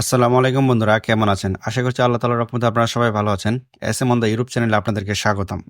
আসসালামু আলাইকুম বন্ধুরা, কেমন আছেন? আশা করছি আল্লাহ তালা রহমতে আপনারা সবাই ভালো আছেন। S A on the Europe চ্যানেলে আপনাদেরকে স্বাগতম।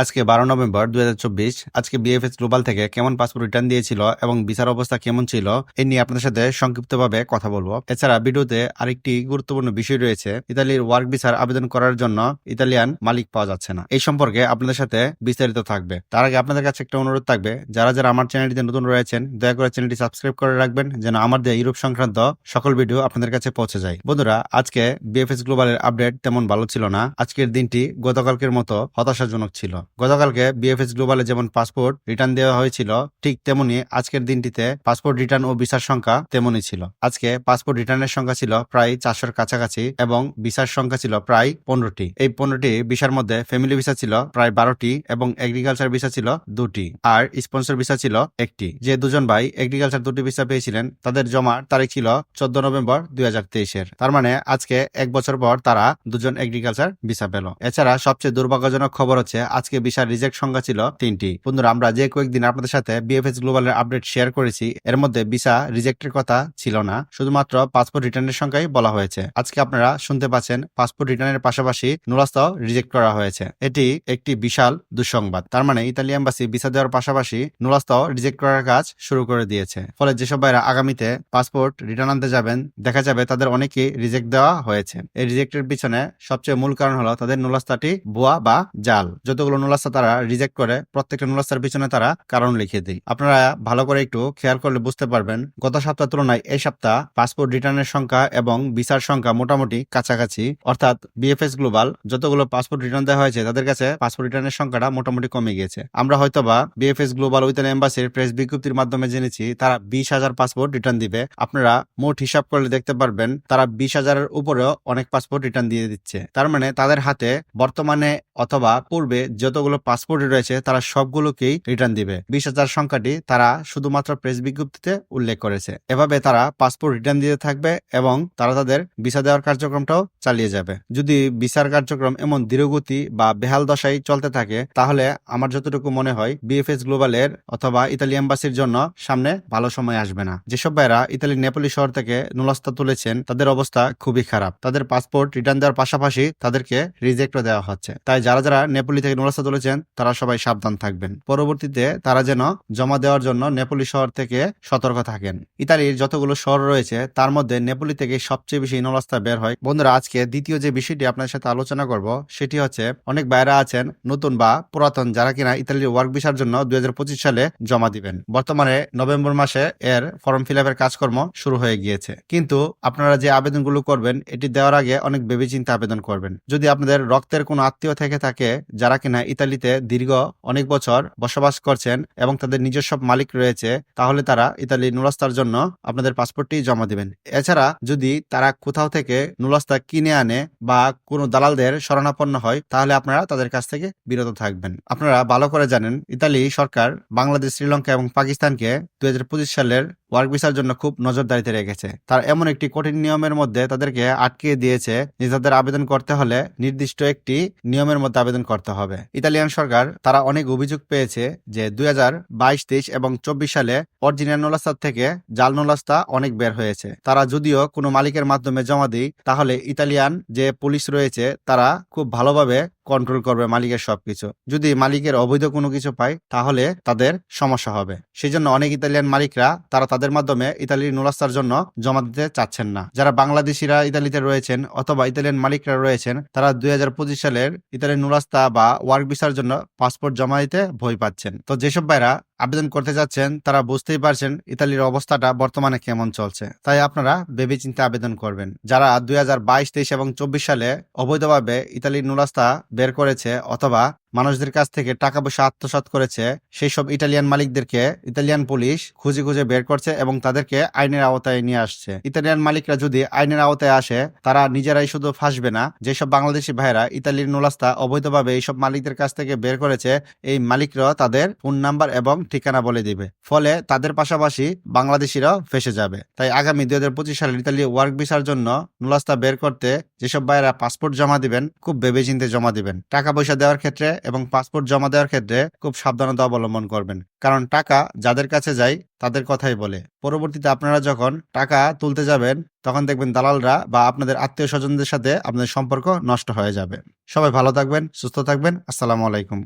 আজকে বারো নভেম্বর দুই হাজার চব্বিশ। আজকে বিএফএস গ্লোবাল থেকে কেমন পাসপোর্ট রিটার্ন দিয়েছিল এবং বিচার অবস্থা কেমন ছিল, এ নিয়ে আপনাদের সাথে সংক্ষিপ্তভাবে কথা বলব। এছাড়া ভিডিওতে আরেকটি গুরুত্বপূর্ণ বিষয় রয়েছে, ইতালির ওয়ার্ক ভিসার আবেদন করার জন্য ইতালিয়ান মালিক পাওয়া যাচ্ছে না। এই সম্পর্কে আপনাদের সাথে বিস্তারিত থাকবে। তার আগে আপনাদের কাছে একটা অনুরোধ থাকবে, যারা যারা আমার চ্যানেলটিতে নতুন রয়েছেন, দয়া করে চ্যানেলটি সাবস্ক্রাইব করে রাখবেন, যেন আমাদের ইউরোপ সংক্রান্ত সকল ভিডিও আপনাদের কাছে পৌঁছে যায়। বন্ধুরা, আজকে বিএফএস গ্লোবালের আপডেট তেমন ভালো ছিল না। আজকের দিনটি গতকালকের মতো হতাশাজনক ছিল। গতকালকে বিএফএস গ্লোবালে যেমন পাসপোর্ট রিটার্ন দেওয়া হয়েছিল, ঠিক তেমনি আজকের দিনটিতে পাসপোর্ট রিটার্ন ও ভিসার সংখ্যা তেমনই ছিল। আজকে পাসপোর্ট রিটার্নের সংখ্যা ছিল প্রায় চারশোর কাছাকাছি এবং ভিসার সংখ্যা ছিল প্রায় পনেরোটি। এই পনেরোটি ভিসার মধ্যে ফ্যামিলি ভিসা ছিল প্রায় বারোটি এবং এগ্রিকালচার ভিসা ছিল দুটি আর স্পন্সর ভিসা ছিল একটি। যে দুজন ভাই এগ্রিকালচার দুটি ভিসা পেয়েছিলেন, তাদের জমার তারিখ ছিল চোদ্দ নভেম্বর দুই হাজার তেইশের। তার মানে আজকে এক বছর পর তারা দুজন এগ্রিকালচার ভিসা পেল। এছাড়া সবচেয়ে দুর্ভাগ্যজনক খবর হচ্ছে আজকে ভিসার রিজেক্ট সংখ্যা ছিল তিনটি। বন্ধুরা, আমরা যে কয়েকদিন আপনাদের সাথে বিএফএস গ্লোবালের আপডেট শেয়ার করেছি, এর মধ্যে ভিসা রিজেক্টের কথা ছিল না। শুধুমাত্র পাসপোর্ট রিটার্নের সংখ্যাই বলা হয়েছে। আজকে আপনারা শুনতে পাচ্ছেন পাসপোর্ট রিটার্নের পাশাপাশি নুরাস্তাও রিজেক্ট করা হয়েছে। এটি একটি বিশাল দুঃসংবাদ। তার মানে ইতালি এম্বাসি ভিসা দেওয়ার পাশাপাশি নুরাস্তাও রিজেক্ট করার কাজ শুরু করে দিয়েছে। ফলে যেসব ভাইরা আগামীতে পাসপোর্ট রিটার্ন আনতে যাবেন, দেখা যাবে তাদের অনেকেই রিজেক্ট দেওয়া হয়েছে। এই রিজেক্টের পিছনে সবচেয়ে মূল কারণ হলো তাদের নুলাস্তাটি ভুয়া বা জাল। যতগুলো নুলাস্তা তারা রিজেক্ট করে, প্রত্যেকটা নুলাস্তার পিছনে তারা কারণ লিখে দেয়। আপনারা ভালো করে একটু খেয়াল করলে বুঝতে পারবেন, গত সপ্তাহ তুলনায় এই সপ্তাহ পাসপোর্ট রিটার্নের সংখ্যা এবং ভিসার সংখ্যা মোটামুটি কাছাকাছি। অর্থাৎ বিএফএস গ্লোবাল যতগুলো পাসপোর্ট রিটার্ন দেওয়া হয়েছে, তাদের কাছে পাসপোর্ট রিটার্নের সংখ্যাটা মোটামুটি কমে গিয়েছে। আমরা হয়তোবা বিএফএস গ্লোবাল উইথ এম্বাসির প্রেস বিজ্ঞপ্তির মাধ্যমে জেনেছি, তারা বিশ হাজার পাসপোর্ট রিটার্ন দিবে। আপনারা মোট হিসাব করলে দেখতে পারবেন, তারা বিশ হাজারের উপরেও অনেক পাসপোর্ট রিটার্ন দিয়ে দিচ্ছে। তার মানে তাদের হাতে বর্তমানে অথবা পূর্বে যতগুলো পাসপোর্ট রয়েছে, তারা সবগুলোকেই রিটার্ন দিবে। বিশ হাজার সংখ্যাটি তারা শুধুমাত্র প্রেস বিজ্ঞপ্তিতে উল্লেখ করেছে। এভাবে তারা পাসপোর্ট রিটার্ন দিতে থাকবে এবং তারা তাদের ভিসা দেওয়ার কার্যক্রমটাও চালিয়ে যাবে। যদি ভিসার কার্যক্রম এমন ধীরগতি বা বেহাল দশায় চলতে থাকে, তাহলে আমার যতটুকু মনে হয় বিএফএস গ্লোবালের অথবা ইতালি এম্বাসির জন্য সামনে ভালো সময় আসবে না। যেসব ভাইরা ইতালির নেপোলি শহর থেকে নুলস্তা তুলেছেন, তাদের অবস্থা খুবই খারাপ। তাদের পাসপোর্ট রিটার্ন দেওয়ার পাশাপাশি তাদেরকে রিজেক্টও দেওয়া হচ্ছে। তাই যারা যারা নেপোলি থেকে নুলস্তা তুলেছেন, তারা সবাই সাবধান থাকবেন। পরবর্তীতে তারা যেন জমা দেওয়ার জন্য নেপোলি শহর থেকে সতর্ক থাকেন। ইতালির যতগুলো শহর রয়েছে, তার মধ্যে নেপোলি থেকে সবচেয়ে বেশি নলস্তা বের হয়। বন্ধুরা, আজকে দ্বিতীয় যে বিষয়টি আপনাদের সাথে আলোচনা করব, সেটি হচ্ছে অনেক বাইরা আছেন, নতুন বা পুরাতন, যারা কিনা ইতালির ওয়ার্ক ভিসার জন্য দুই হাজার পঁচিশ সালে জমা দিবেন। বর্তমানে নভেম্বর মাসে এর ফর্ম ফিল আপের কাজকর্ম শুরু হয়ে গিয়েছে। কিন্তু আপনারা যে আবেদনগুলো করবেন, এটি দেওয়ার আগে অনেক ভেবেচিন্তে আবেদন করবেন। যদি আপনাদের রক্তের কোনো আত্মীয় থেকে থাকে, যারা কিনা ইতালিতে দীর্ঘ অনেক বছর বসবাস করছেন এবং তাদের নিজস্ব মালিক রয়েছে, তাহলে তারা ইতালি নুলাস্তার জন্য আপনাদের পাসপোর্টটি জমা দিবেন। এছাড়া যদি তারা কোথাও থেকে নুলাস্তা কিনে আনে বা কোনো দালালদের শরণাপন্ন হয়, তাহলে আপনারা তাদের কাছ থেকে বিরত থাকবেন। আপনারা ভালো করে জানেন, ইতালি সরকার বাংলাদেশ, শ্রীলঙ্কা এবং পাকিস্তানকে দুই হাজার পঁচিশ সালের ওয়ার্ক ভিসার জন্য খুব নজরদারিতে রেখেছে। তার এমন একটি কঠিন নিয়মের মধ্যে তাদেরকে আটকে দিয়েছে যে তাদের আবেদন করতে হলে নির্দিষ্ট একটি নিয়মের মধ্যে আবেদন করতে হবে। ইতালিয়ান সরকার, তারা অনেক অভিযোগ পেয়েছে যে দুই হাজার বাইশ, তেইশ এবং চব্বিশ সালে অরিজিনাল নোলাস্তার থেকে জাল নোলাস্তা অনেক বের হয়েছে। তারা যদিও কোনো মালিকের মাধ্যমে জমা দিই তাহলে ইতালিয়ান যে পুলিশ রয়েছে, তারা খুব ভালোভাবে কন্ট্রোল করবে মালিকের সবকিছু। যদি মালিকের অবৈধ কোনো কিছু পায়, তাহলে তাদের সমস্যা হবে। সেই জন্য অনেক ইতালিয়ান মালিকরা, তারা তাদের মাধ্যমে ইতালির নুরাস্তার জন্য জমা দিতে চাচ্ছেন না। যারা বাংলাদেশিরা ইতালিতে রয়েছেন অথবা ইতালিয়ান মালিকরা রয়েছেন, তারা দুই হাজার পঁচিশ সালের ইতালির নুরাস্তা বা ওয়ার্ক ভিসার জন্য পাসপোর্ট জমা দিতে ভয় পাচ্ছেন। তো যেসব ভাইরা আবেদন করতে যাচ্ছেন, তারা বুঝতেই পারছেন ইতালির অবস্থাটা বর্তমানে কেমন চলছে। তাই আপনারা ভেবে চিন্তে আবেদন করবেন। যারা দুই হাজার বাইশ, তেইশ এবং চব্বিশ সালে অবৈধভাবে ইতালির নুরাস্তা বের করেছে অথবা মানুষদের কাছ থেকে টাকা পয়সা আত্মসাৎ করেছে সেই সব ইটালিয়ান মালিকদেরকে ইতালিয়ান পুলিশ খুঁজে খুঁজে বের করছে এবং তাদেরকে আইনের আওতায় নিয়ে আসছে। ইতালিয়ান মালিকরা যদি আইনের আওতায় আসে, তারা নিজেরাই শুধু ফাঁসবে না। যেসব বাংলাদেশি ভাইরা ইতালির নোলাস্তা অবৈধভাবে এইসব মালিকদের কাছ থেকে বের করেছে, এই মালিকরা তাদের ফোন নাম্বার এবং ঠিকানা বলে দিবে। ফলে তাদের পাশাপাশি বাংলাদেশিরাও ফেসে যাবে। তাই আগামী দুই হাজার পঁচিশ সালের ইতালি ওয়ার্ক ভিসার জন্য নোলাস্তা বের করতে যেসব ভাইরা পাসপোর্ট জমা দিবেন, খুব ভেবেচিন্তে জমা দিবেন। টাকা পয়সা দেওয়ার ক্ষেত্রে এবং পাসপোর্ট জমা দেওয়ার ক্ষেত্রে খুব সাবধানতা অবলম্বন করবেন। কারণ টাকা যাদের কাছে যায়, তাদের কথাই বলে। পরবর্তীতে আপনারা যখন টাকা তুলতে যাবেন, তখন দেখবেন দালালরা বা আপনাদের আত্মীয় স্বজনদের সাথে আপনাদের সম্পর্ক নষ্ট হয়ে যাবে। সবাই ভালো থাকবেন, সুস্থ থাকবেন। আসসালামু আলাইকুম।